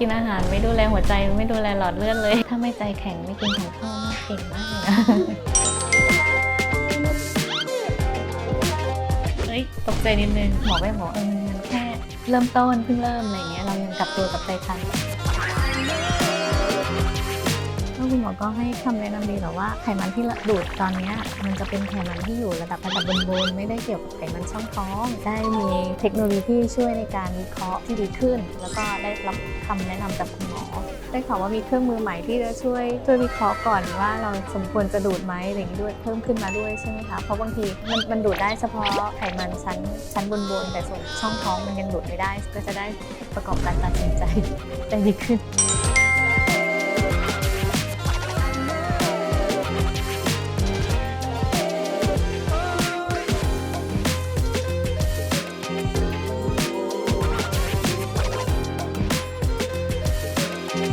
กินอาหารไม่ดูแลหัวใจไม่ดูแลหลอดเลือดเลย ถ้าไม่ใจแข็งไม่กินของทอดเก่งมากเลยนะเฮ้ยตกใจนิดนึงหมอไปหมอเออมันแค่เริ่มต้นเพิ่งเริ่มอะไรเงี้ยเรายังกลับตัวกลับใจทัน คุณหมอก็ให้คำแนะนำดีแต่ว่าไขมันที่ดูดตอนเนี้ยมันจะเป็นไขมันที่อยู่ระดับระดับบนๆไม่ได้เกี่ยวกับไขมันช่องท้อง ได้มีเทคโนโลยีที่ช่วยในการวิเคราะห์ที่ดีขึ้น แล้วก็ได้รับคำแนะนำจากคุณหมอได้ข่าวว่ามีเครื่องมือใหม่ที่จะช่วยช่วยวิเคราะห์ก่อนว่าเราสมควรจะดูดไหมอะไรอย่างนี้ด้วยเพิ่มขึ้นมาด้วยใช่ไหมคะเพราะบางทีมันมันดูดได้เฉพาะไขมันชั้นชั้นบนๆแต่ส่วนช่องท้องมันยังดูดไม่ได้ ก็จะได้ประกอบการตัดสินใจได้ดีขึ้น